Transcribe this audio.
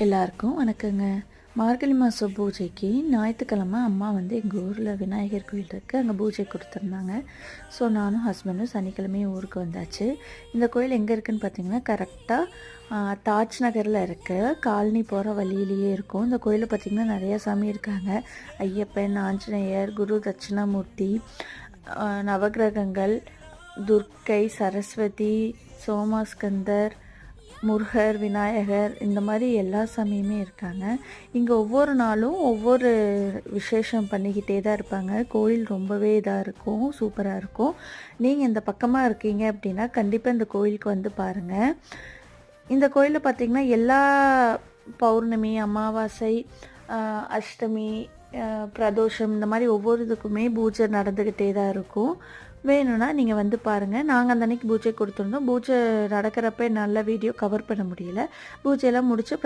எல்லாருக்கும் வணக்கங்க. மார்கழி மாத பூஜைக்கு ஞாயிற்றுக்கிழமை அம்மா வந்து எங்கள் ஊரில் விநாயகர் கோயில் இருக்குது அங்கே பூஜை கொடுத்துருந்தாங்க. ஸோ நானும் ஹஸ்பண்டும் சனிக்கிழமையும் ஊருக்கு வந்தாச்சு. இந்த கோயில் எங்கே இருக்குதுன்னு பார்த்தீங்கன்னா கரெக்டாக தாஜ் நகரில் இருக்குது காலனி போகிற வழியிலேயே இருக்கும். இந்த கோயிலில் பார்த்திங்கன்னா நிறையா சாமி இருக்காங்க. ஐயப்பன் ஆஞ்சநேயர் குரு தட்சிணாமூர்த்தி நவகிரகங்கள் நவக்கிரகங்கள் துர்க்கை சரஸ்வதி சோமாஸ்கந்தர் முருகர் விநாயகர் இந்த மாதிரி எல்லா சாமியுமே இருக்காங்க. இங்கே ஒவ்வொரு நாளும் ஒவ்வொரு விசேஷம் பண்ணிக்கிட்டே தான் இருப்பாங்க. கோயில் ரொம்பவே இதாக இருக்கும் சூப்பராக இருக்கும். நீங்கள் இந்த பக்கமாக இருக்கீங்க அப்படின்னா கண்டிப்பாக இந்த கோயிலுக்கு வந்து பாருங்கள் இந்த கோயிலில் பார்த்திங்கன்னா எல்லா பௌர்ணமி அமாவாசை அஷ்டமி பிரதோஷம் இந்த மாதிரி ஒவ்வொரு இதுக்குமே பூஜை நடந்துக்கிட்டே தான் இருக்கும். வேணும்னா நீங்கள் வந்து பாருங்கள் நாங்கள் அந்த அன்னைக்கு பூஜை கொடுத்துருந்தோம். பூஜை நடக்கிறப்ப நல்ல வீடியோ கவர் பண்ண முடியல. பூஜையெல்லாம் முடிச்சு